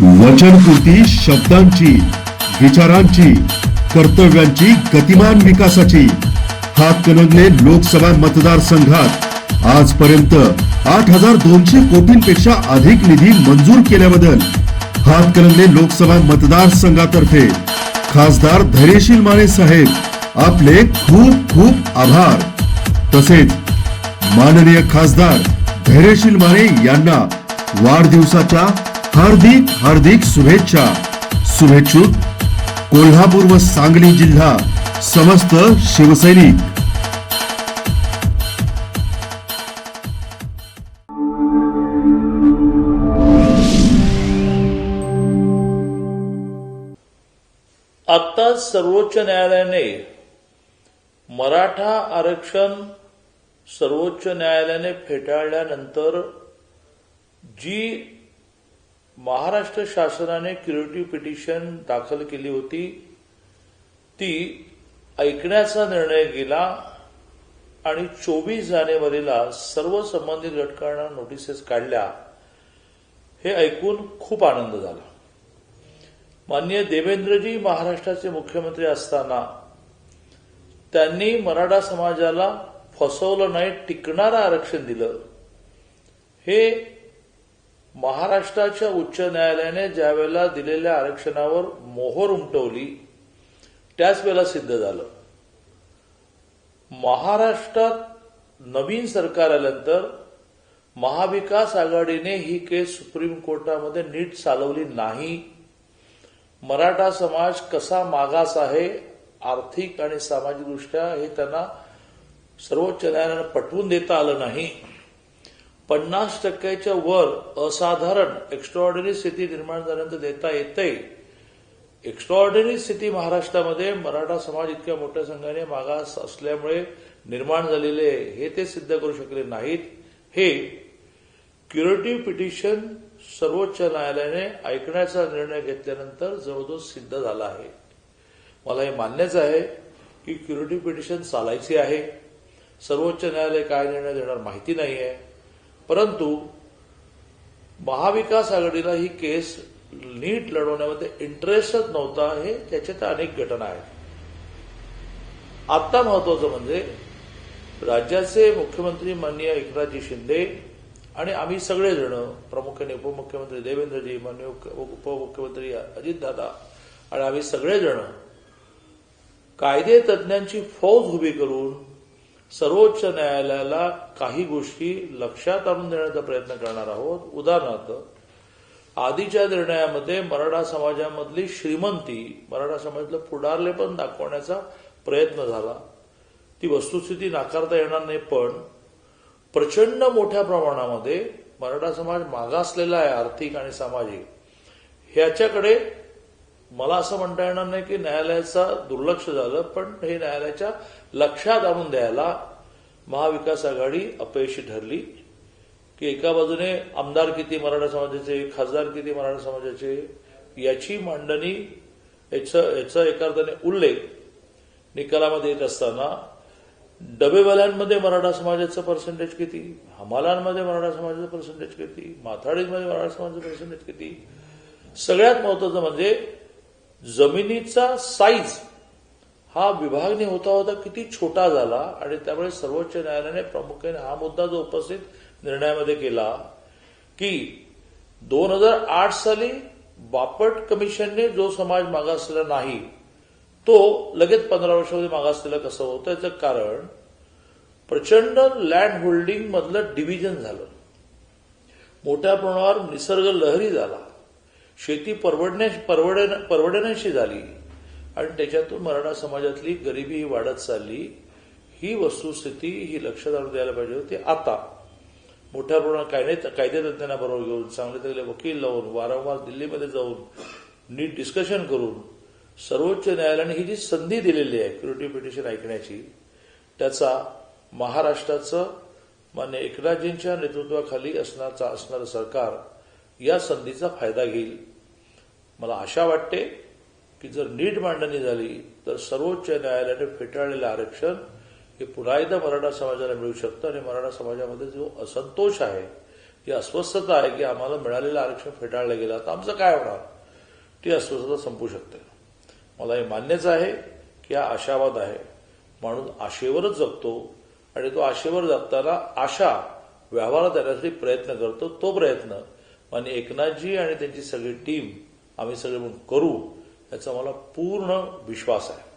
वचनपूर्ती शब्दांची विचारांची कर्तव्यांची गतिमान विकासाची. हातकणंगले लोकसभा मतदारसंघात आजपर्यंत आठ हजार दोनशे कोटींपेक्षा अधिक निधी मंजूर केल्याबद्दल हातकणंगले लोकसभा मतदारसंघातर्फे खासदार धैर्यशील माने साहेब आपले खूप खूप आभार. तसेच माननीय खासदार धैर्यशील माने यांना वाढदिवसाच्या हार्दिक हार्दिक शुभेच्छा. शुभेच्छुक कोल्हापूर व सांगली जिल्हा समस्त शिवसैनिक. आत्ताच सर्वोच्च न्यायालयाने मराठा आरक्षण सर्वोच्च न्यायालयाने फेटाळल्यानंतर जी महाराष्ट्र शासनाने क्युरेटिव्ह पिटिशन दाखल केली होती. ती ऐकण्याचा निर्णय गेला आणि चोवीस जानेवारीला सर्व संबंधित घटकांना नोटिसेस काढल्या. हे ऐकून खूप आनंद झाला. माननीय देवेंद्रजी महाराष्ट्राचे मुख्यमंत्री असताना त्यांनी मराठा समाजाला फसवलं नाही टिकणारं आरक्षण दिलं. हे महाराष्ट्राच्या उच्च न्यायालयाने ज्यावेळेला दिलेल्या आरक्षणावर मोहर उमटवली त्याच वेळेला सिद्ध झालं. महाराष्ट्रात नवीन सरकार आल्यानंतर महाविकास आघाडीने ही केस सुप्रीम कोर्टामध्ये नीट चालवली नाही. मराठा समाज कसा मागास आहे आर्थिक आणि सामाजिकदृष्ट्या हे त्यांना सर्वोच्च न्यायालयानं पटवून देता आलं नाही. पन्नास टक्क्याच्या वर असाधारण एक्स्ट्रॉर्डिनरी स्थिती निर्माण झाल्यानंतर देता येते एक्स्ट्रॉर्डिनरी स्थिती महाराष्ट्रामध्ये मराठा समाज इतक्या मोठ्या संघाने मागास असल्यामुळे निर्माण झालेले हे ते सिद्ध करू शकले नाहीत. हे क्युरेटिव्ह पिटिशन सर्वोच्च न्यायालयाने ऐकण्याचा निर्णय घेतल्यानंतर जवळजवळ सिद्ध झाला आहे. मला हे मान्यच आहे की क्युरेटिव्ह पिटिशन चालायची आहे. सर्वोच्च न्यायालय काय निर्णय देणार माहिती नाही आहे परंतु महाविकास आघाडीला ही केस नीट लढवण्यामध्ये इंटरेस्टच नव्हता हे त्याच्यात अनेक घटना आहेत. आता महत्वाचं म्हणजे राज्याचे मुख्यमंत्री माननीय एकनाथजी शिंदे आणि आम्ही सगळेजण प्रामुख्याने उपमुख्यमंत्री देवेंद्रजी माननीय उपमुख्यमंत्री अजितदादा आणि आम्ही सगळेजण कायदे तज्ज्ञांची फौज उभी करून सर्वोच्च न्यायालयाला काही गोष्टी लक्षात आणून देण्याचा प्रयत्न करणार आहोत. उदाहरणार्थ आधीच्या निर्णयामध्ये मराठा समाजामधली श्रीमंती मराठा समाजातलं पुढारले पण दाखवण्याचा प्रयत्न झाला. ती वस्तुस्थिती नाकारता येणार नाही पण प्रचंड मोठ्या प्रमाणामध्ये मराठा समाज मागासलेला आहे आर्थिक आणि सामाजिक. ह्याच्याकडे मला असं म्हणता येणार नाही की न्यायालयाचा दुर्लक्ष झालं पण हे न्यायालयाच्या लक्षात आणून द्यायला महाविकास आघाडी अपयशी ठरली की एका बाजूने आमदार किती मराठा समाजाचे खासदार किती मराठा समाजाचे याची मांडणी याचं याचा एका अर्थाने उल्लेख निकालामध्ये येत असताना डबेवाल्यांमध्ये मराठा समाजाचं पर्सेंटेज किती हमालांमध्ये मराठा समाजाचं पर्सेंटेज किती माथाडीमध्ये मराठा समाजाचं पर्सेंटेज किती? सगळ्यात महत्वाचं म्हणजे जमिनीचा साईज हा विभागणी होता होता किती छोटा झाला आणि त्यामुळे सर्वोच्च न्यायालयाने प्रामुख्याने हा मुद्दा जो उपस्थित निर्णयामध्ये केला की दोन हजार आठ साली बापट कमिशनने जो समाज मागासलेला नाही तो लगेच पंधरा वर्षामध्ये मागासलेला कसं होतं? याचं कारण प्रचंड लँड होल्डिंग मधलं डिव्हिजन झालं. मोठ्या प्रमाणावर निसर्ग लहरी झाला. शेती परवडण्या परवड परवडण्याशी झाली. आणि त्याच्यातून मराठा समाजातली गरिबी ही वाढत चालली. ही वस्तुस्थिती ही लक्षात आणून द्यायला पाहिजे होती. आता मोठ्या प्रमाणात कायदे कायदेतज्ज्ञांना बरोबर घेऊन चांगले चांगले वकील लावून वारंवार दिल्लीमध्ये जाऊन नीट डिस्कशन करून सर्वोच्च न्यायालयाने ही जी संधी दिलेली आहे क्युरिटी पिटिशन ऐकण्याची त्याचा महाराष्ट्राचं मान्य एकनाथजींच्या नेतृत्वाखाली असण्याचा असणारं सरकार या संधीचा फायदा घेईल. मला आशा वाटते की जर नीट मांडणी झाली तर सर्वोच्च न्यायालयाने फेटाळलेलं आरक्षण हे पुन्हा एकदा मराठा समाजाला मिळू शकतं आणि मराठा समाजामध्ये जो असंतोष आहे ती अस्वस्थता आहे की आम्हाला मिळालेलं आरक्षण फेटाळलं गेलं तर आमचं काय होणार? ती अस्वस्थता संपू शकते. मला हे मान्यच आहे की हा आशावाद आहे. माणूस आशेवरच जगतो आणि तो आशेवर जगताना आशा व्यवहारात आणण्यासाठी प्रयत्न करतो. तो प्रयत्न मान्य एकनाथजी आणि त्यांची सगळी टीम आम्ही सगळे करू याचा मला पूर्ण विश्वास आहे.